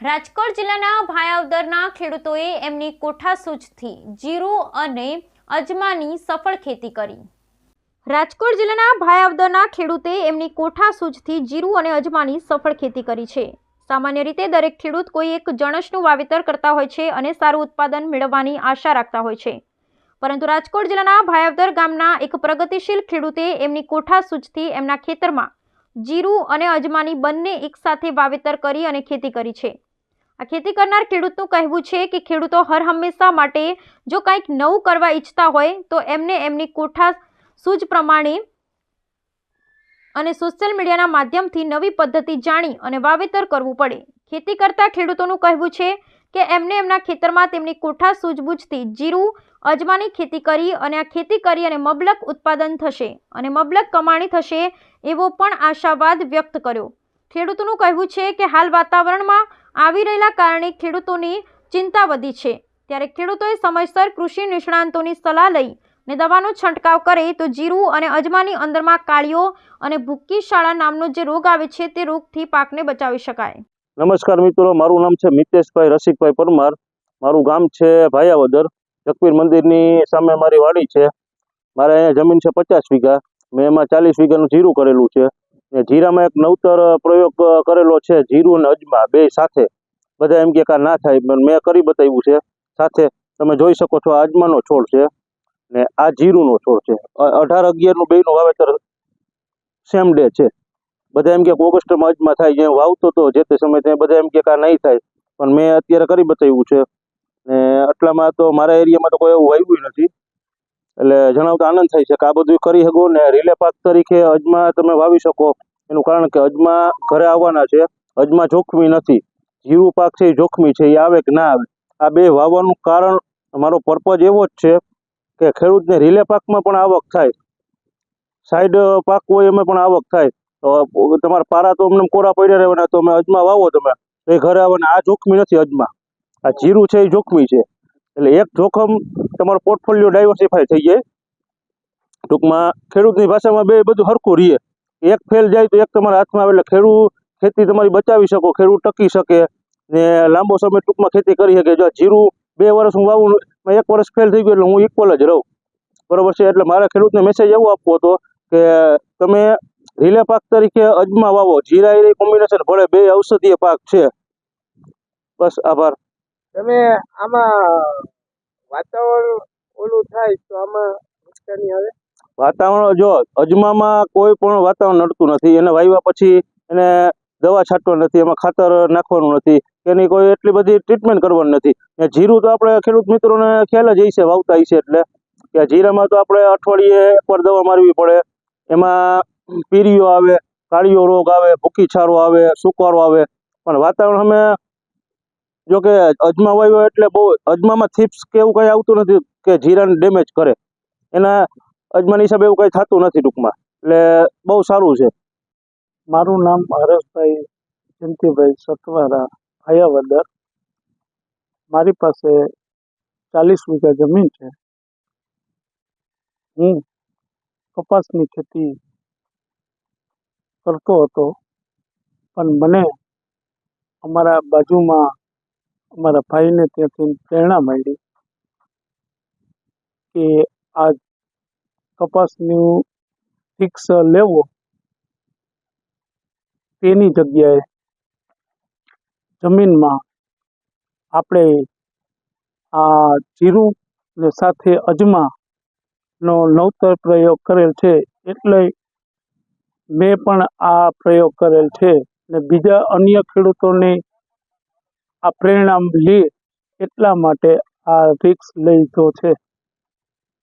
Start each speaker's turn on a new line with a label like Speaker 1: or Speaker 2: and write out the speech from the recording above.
Speaker 1: રાજકોટ જિલ્લાના ભાયાવદરના ખેડૂતોએ એમની કોઠાસૂઝથી જીરું અને અજમાની સફળ ખેતી કરી. રાજકોટ જિલ્લાના ભાયાવદરના ખેડૂતે એમની કોઠાસૂઝથી જીરું અને અજમાની સફળ ખેતી કરી છે. સામાન્ય રીતે દરેક ખેડૂત કોઈ એક જણસનું વાવેતર કરતા હોય છે અને સારું ઉત્પાદન મેળવવાની આશા રાખતા હોય છે. પરંતુ રાજકોટ જિલ્લાના ભાયાવદર ગામના એક પ્રગતિશીલ ખેડૂતે એમની કોઠાસૂઝથી એમના ખેતરમાં જીરું અને અજમાની બંને એકસાથે વાવેતર કરી અને ખેતી કરી છે. આ ખેતી કરનાર ખેડૂતનું કહેવું છે કે ખેડૂતો હર હંમેશા માટે જો કંઈક નવું કરવા ઈચ્છતા હોય, તો એમને એમની કોઠા સૂઝ પ્રમાણે અને સોશિયલ મીડિયાના માધ્યમથી નવી પદ્ધતિ જાણી અને વાવેતર કરવું પડે. ખેતી કરતા ખેડૂતોનું કહેવું છે કે એમને એમના ખેતરમાં તેમની કોઠા સૂઝબૂઝથી જીરું, અજમાની ખેતી કરી અને આ ખેતી કરી અને મબલક ઉત્પાદન થશે અને મબલક કમાણી થશે એવો પણ આશાવાદ વ્યક્ત કર્યો. ખેડૂતોનું કહેવું છે કે હાલ વાતાવરણમાં આવી રહેલા કારણે ખેડૂતોની ચિંતા વધી છે. ત્યારે ખેડૂતોએ સમયસર કૃષિ નિષ્ણાંતોની સલાહ લઈ ને દવાનો છંટકાવ કરે તો જીરું અને અજમાની અંદરમાં કાળીઓ અને ભૂક્કી શાળા નામનો જે રોગ આવે છે તે રોગથી પાકને બચાવી શકાય.
Speaker 2: નમસ્કાર મિત્રો, મારું નામ છે મિતેશભાઈ રસિકભાઈ પરમાર. મારું ગામ છે ભાયાવદર. જગપીર મંદિરની સામે મારી વાડી છે. મારે અહીંયા જમીન છે પચાસ વીઘા. મેં એમાં ચાલીસ વીઘાનું જીરું કરેલું છે. ને જીરામાં એક નવતર પ્રયોગ કરેલો છે, જીરું અને અજમા, બે સાથે. બધા એમ કે કા ના થાય, પણ મેં કરી બતાવ્યું છે. સાથે તમે જોઈ શકો છો, આ અજમાનો છોડ છે ને આ જીરુંનો છોડ છે. અઢાર અગિયારનું બેનું વાવેતર સેમ ડે છે. બધા એમ કે ઓગસ્ટમાં અજમા થાય જે વાવતો હતો જે તે સમયે ત્યાં બધા એમ કે કા નહીં થાય, પણ મેં અત્યારે કરી બતાવ્યું છે. ને આટલામાં તો મારા એરિયામાં તો કોઈ એવું વાવ્યું નથી. એટલે જણાવતા આનંદ થાય છે કે આ બધું કરી શકો ને રીલે પાક તરીકે અજમા તમે વાવી શકો. એનું કારણ કે અજમા ઘરે આવવાના છે. અજમા જોખમી નથી. જીરું પાક છે એ જોખમી છે. એ આવે કે ના આવે? આ બે વાવવાનું કારણ મારો પર્પઝ એવો જ છે કે ખેડૂતને રીલે પાકમાં પણ આવક થાય. સાઈડ પાક હોય એમાં પણ આવક થાય. તો તમારા પારા તો અમને કોરા પડ્યા રહેવાના, તો અમે અજમા વાવો તમે. એ ઘરે આવવાના. આ જોખમી નથી અજમા. આ જીરું છે એ જોખમી છે. એટલે એક જોખમ તમારો પોર્ટફોલિયો ડાયવર્સિફાય થઈ જાય. ટૂંકમાં ખેડૂતની ભાષામાં બે બધું હરખું રહીએ એક ફેલ જાય તો એક તમારા હાથમાં આવે એટલે ખેડૂત ખેતી તમારી બચાવી શકો, ખેડૂત ટકી શકે. ને લાંબો સમય ટૂંકમાં ખેતી કરી શકે. જો જીરું બે વર્ષ હું વાવું એક વર્ષ ફેલ થઈ ગયું એટલે હું ઇક્વલ જ રહું. બરોબર છે? એટલે મારા ખેડૂતને મેસેજ એવો આપવો હતો કે તમે રીલે પાક તરીકે અજમા વાવો જીરા એ કોમ્બિનેશન ભલે બે ઔષધીય પાક છે. બસ આભાર.
Speaker 3: તમે આમાં વાતાવરણ ઓલું થાય તો આમાં
Speaker 2: વાતાવરણ જો અજમામાં કોઈ પણ વાતાવરણ નડતું નથી, એને વાવ્યા પછી એને દવા છાંટવા નથી, એમાં ખાતર નાખવાનું નથી, એની કોઈ એટલી બધી ટ્રીટમેન્ટ કરવાની નથી. જીરું તો આપણે ખેડૂત મિત્રોને ખ્યાલ જ છે વાવતા છે એટલે કે જીરામાં તો આપણે અઠવાડિયે એકવાર દવા મારવી પડે. એમાં પીરીઓ આવે, કાળીઓ રોગ આવે, ભૂખી છારો આવે, સુકારો આવે. પણ વાતાવરણ અમે જો કે અજમા વાવ્યો એટલે બહુ, અજમામાં થીપ્સ કે એવું કંઈ આવતું નથી કે જીરાને ડેમેજ કરે. એના અજમાની હિસાબે એવું કંઈ થતું નથી ટૂંકમાં. એટલે બહુ સારું છે.
Speaker 3: મારું નામ હરેશભાઈ જયંતિભાઈ સતવારા, હયાવદર. મારી પાસે ચાલીસ વીઘા જમીન છે. હું કપાસની ખેતી કરતો હતો, પણ મને અમારા બાજુમાં અમારા ભાઈને ત્યાંથી પ્રેરણા મળી કે આ કપાસનું ફિક્સ લેવો. તેની જગ્યાએ જમીનમાં આપણે આ જીરું ને સાથે અજમાનો નવતર પ્રયોગ કરેલ છે. એટલે મેં પણ આ પ્રયોગ કરેલ છે ને બીજા અન્ય ખેડૂતોને આ પ્રેરણા લે એટલા માટે આ રિક્સ લીધો છે.